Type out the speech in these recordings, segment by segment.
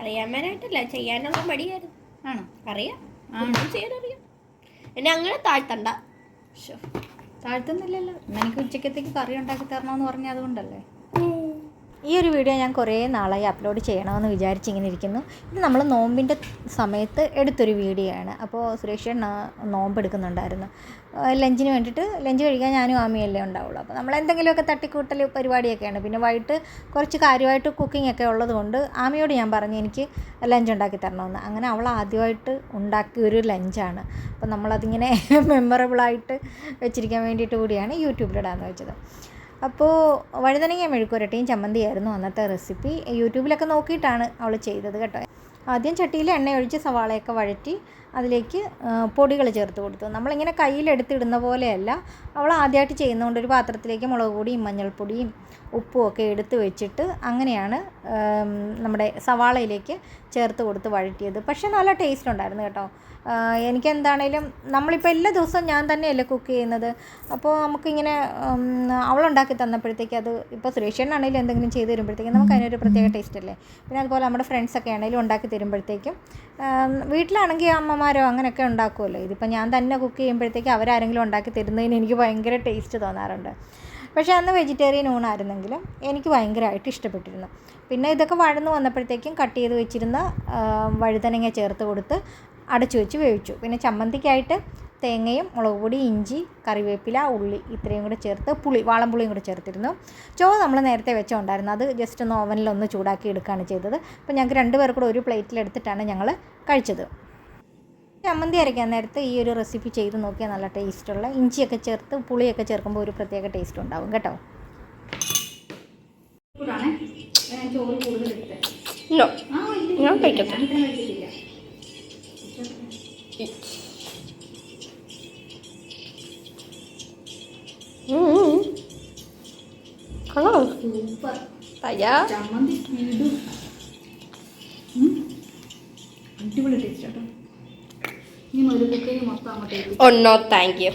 അറിയാൻ മേലായിട്ടല്ല ചെയ്യാനുള്ള മടിയായിരുന്നു. ആണോ? അറിയാം. ചെയ്യാനറിയാം. എന്നെ അങ്ങനെ താഴ്ത്തണ്ട. താഴ്ത്തുന്നില്ലല്ലോ. എനിക്ക് ഉച്ചക്കത്തേക്ക് കറി ഉണ്ടാക്കി തരണമെന്ന് പറഞ്ഞ അതുകൊണ്ടല്ലേ? ഈ ഒരു വീഡിയോ ഞാൻ കുറേ നാളായി അപ്ലോഡ് ചെയ്യണമെന്ന് വിചാരിച്ചിങ്ങനെ ഇരിക്കുന്നു. ഇത് നമ്മൾ നോമ്പിന്റെ സമയത്ത് എടുത്തൊരു വീഡിയോ ആണ്. അപ്പോൾ സുരേഷ് നോമ്പ് എടുക്കുന്നുണ്ടായിരുന്നു. ലഞ്ചിന് വേണ്ടിയിട്ട് ലഞ്ച് കഴിക്കാൻ ഞാനും ആമിയല്ലേ ഉണ്ടാവുള്ളൂ. അപ്പോൾ നമ്മൾ എന്തെങ്കിലുമൊക്കെ തട്ടിക്കൂട്ടൽ പരിപാടിയൊക്കെയാണ് പിന്നെ വൈകിട്ട് കുറച്ച് കാര്യമായിട്ട് കുക്കിംഗ് ഒക്കെ ഉള്ളതുകൊണ്ട് ആമിയോട് ഞാൻ പറഞ്ഞു എനിക്ക് ലഞ്ച് ഉണ്ടാക്കി തരണമെന്ന്. അങ്ങനെ അവൾ ആദ്യമായിട്ട് ഉണ്ടാക്കിയ ഒരു ലഞ്ചാണ്. അപ്പോൾ നമ്മളതിങ്ങനെ മെമ്മറബിളായിട്ട് വെച്ചിരിക്കാൻ വേണ്ടിയിട്ട് കൂടിയാണ് യൂട്യൂബിലിടാന്ന് വെച്ചത്. അപ്പോൾ വഴുതനങ്ങ മെഴുക്കുരട്ടിയും ചമ്മന്തിയായിരുന്നു അന്നത്തെ റെസിപ്പി. യൂട്യൂബിലൊക്കെ നോക്കിയിട്ടാണ് അവൾ ചെയ്തത് കേട്ടോ. ആദ്യം ചട്ടിയിൽ എണ്ണ ഒഴിച്ച് സവാളയൊക്കെ വഴറ്റി അതിലേക്ക് പൊടികൾ ചേർത്ത് കൊടുത്തു. നമ്മളിങ്ങനെ കയ്യിലെടുത്തിടുന്ന പോലെയല്ല. അവൾ ആദ്യമായിട്ട് ചെയ്യുന്നതുകൊണ്ട് ഒരു പാത്രത്തിലേക്ക് മുളക് പൊടിയും മഞ്ഞൾപ്പൊടിയും ഉപ്പും ഒക്കെ എടുത്ത് വെച്ചിട്ട് അങ്ങനെയാണ് നമ്മുടെ സവാളയിലേക്ക് ചേർത്ത് കൊടുത്ത് വഴറ്റിയത്. പക്ഷേ നല്ല ടേസ്റ്റ് ഉണ്ടായിരുന്നു കേട്ടോ. എനിക്ക് എനിക്കെന്താണേലും നമ്മളിപ്പോൾ എല്ലാ ദിവസവും ഞാൻ തന്നെയല്ലേ കുക്ക് ചെയ്യുന്നത്. അപ്പോൾ നമുക്കിങ്ങനെ അവൾ അവളുണ്ടാക്കി തന്നപ്പോഴത്തേക്ക് അത് ഇപ്പോൾ സുരേഷനാണെങ്കിലും എന്തെങ്കിലും ചെയ്ത് തരുമ്പോഴത്തേക്കും നമുക്ക് അതിനൊരു പ്രത്യേക ടേസ്റ്റ് അല്ലേ. പിന്നെ അതുപോലെ നമ്മുടെ ഫ്രണ്ട്സൊക്കെ ആണെങ്കിലും ഉണ്ടാക്കി തരുമ്പോഴത്തേക്കും വീട്ടിലാണെങ്കിൽ അമ്മമാരോ അങ്ങനെയൊക്കെ ഉണ്ടാക്കുമല്ലോ. ഇതിപ്പോൾ ഞാൻ തന്നെ കുക്ക് ചെയ്യുമ്പോഴത്തേക്കും അവരാരെങ്കിലും ഉണ്ടാക്കി തരുന്നതിന് എനിക്ക് ഭയങ്കര ടേസ്റ്റ് തോന്നാറുണ്ട്. പക്ഷേ അന്ന് വെജിറ്റേറിയൻ ഊണായിരുന്നെങ്കിലും എനിക്ക് ഭയങ്കരമായിട്ട് ഇഷ്ടപ്പെട്ടിരുന്നു. പിന്നെ ഇതൊക്കെ വഴന്ന് വന്നപ്പോഴത്തേക്കും കട്ട് ചെയ്ത് വെച്ചിരുന്ന വഴുതനങ്ങ ചേർത്ത് കൊടുത്ത് അടച്ചു വെച്ച് വേവിച്ചു. പിന്നെ ചമ്മന്തിക്കായിട്ട് തേങ്ങയും മുളക് പൊടി ഇഞ്ചി കറിവേപ്പില ഉള്ളി ഇത്രയും കൂടെ ചേർത്ത് പുളി വാളംപുളിയും കൂടെ ചേർത്തിരുന്നു. ചോറ് നമ്മൾ നേരത്തെ വെച്ചുകൊണ്ടായിരുന്നു. അത് ജസ്റ്റ് ഒന്ന് ഓവനിലൊന്ന് ചൂടാക്കി എടുക്കുകയാണ് ചെയ്തത്. അപ്പോൾ ഞങ്ങൾക്ക് രണ്ട് പേർ കൂടെ ഒരു പ്ലേറ്റിലെടുത്തിട്ടാണ് ഞങ്ങൾ കഴിച്ചത്. ചമ്മന്തി അരയ്ക്കാൻ നേരത്ത് ഈ ഒരു റെസിപ്പി ചെയ്ത് നോക്കിയാൽ നല്ല ടേസ്റ്റുള്ള ഇഞ്ചിയൊക്കെ ചേർത്ത് പുളിയൊക്കെ ചേർക്കുമ്പോൾ ഒരു പ്രത്യേക ടേസ്റ്റ് ഉണ്ടാവും കേട്ടോ. ഞാൻ കഴിക്കട്ടെ. കളോ സൂപ്പർ തയ്യാ. അടിപൊളി ടേസ്റ്റ് കേട്ടോ ഈ മുരുകക്കയും മൊത്തം അങ്ങോട്ട് ഇട്ടു. ഓ നോ താങ്ക് യു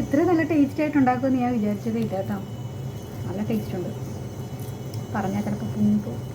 ഇത്ര നല്ല ടേസ്റ്റ് ആയിട്ട് ഉണ്ടാക്കുമെന്ന് ഞാൻ വിചാരിച്ചതേ ഇല്ല കേട്ടോ. നല്ല ടേസ്റ്റ് ഉണ്ട്. പറഞ്ഞാൽ ചിലപ്പോൾ പൊങ്ങി പോകും.